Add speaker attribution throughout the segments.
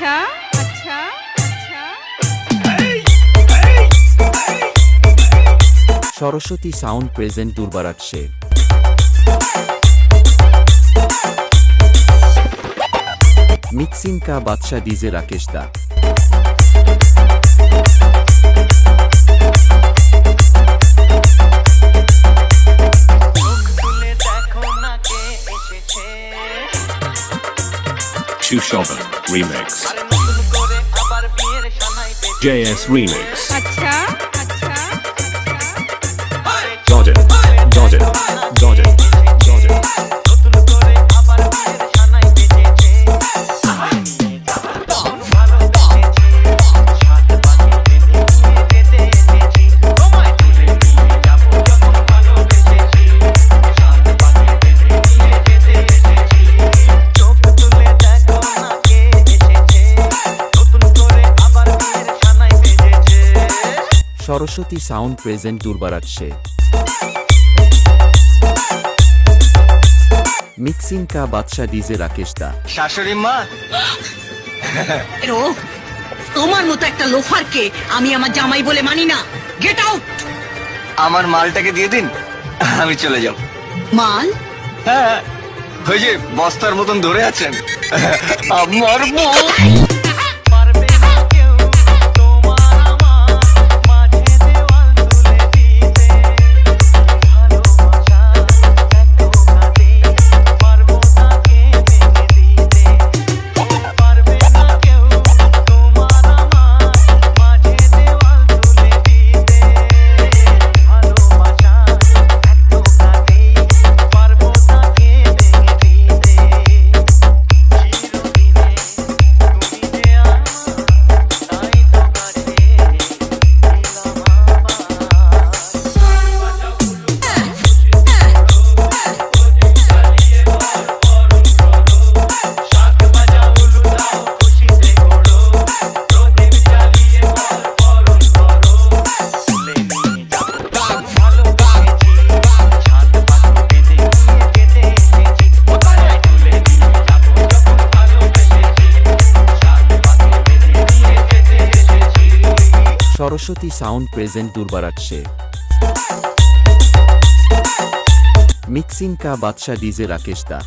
Speaker 1: আচ্ছা, আচ্ছা আচ্ছা
Speaker 2: সরস্বতী সাউন্ড প্রেজেন্ট দুর্বারাক্ষে মিক্সিং কা বাদশা ডিজে রাকেশ দা।
Speaker 3: Chushova Remix. JS Remix.
Speaker 1: Jordan, Jordan, Jordan.
Speaker 2: Saraswati sound present দুর্বারাটসে mixing কা বাদশা ডিজে রাকেশ দা।
Speaker 4: শাশুড়ি মা?
Speaker 5: তোমার মতো একটা লোফার কে আমি আমার জামাই বলে মানি না। গেট আউট
Speaker 4: আমার মালটাকে দিয়ে দিন আমি চলে যাব।
Speaker 5: মাল?
Speaker 4: হ্যাঁ ওই যে বস্তার মতন ধরে আছেন। আমার বউ।
Speaker 2: সরস্বতী সাউন্ড প্রেজেন্ট দুর্বারাকশে মিক্সিং কা বাদশাহ ডিজে রাকেশ দা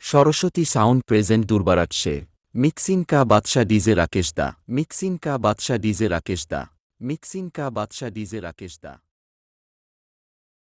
Speaker 2: সরস্বতী সাউন্ড প্রেজেন্ট দুর্বারাক মিক্সিং কা বাদশা ডিজে রাকেশ দা। মিক্সিং কা বাদশা ডিজে রাকেশ দা। মিক্সিং কা বাদশা ডিজে রাকেশ দা।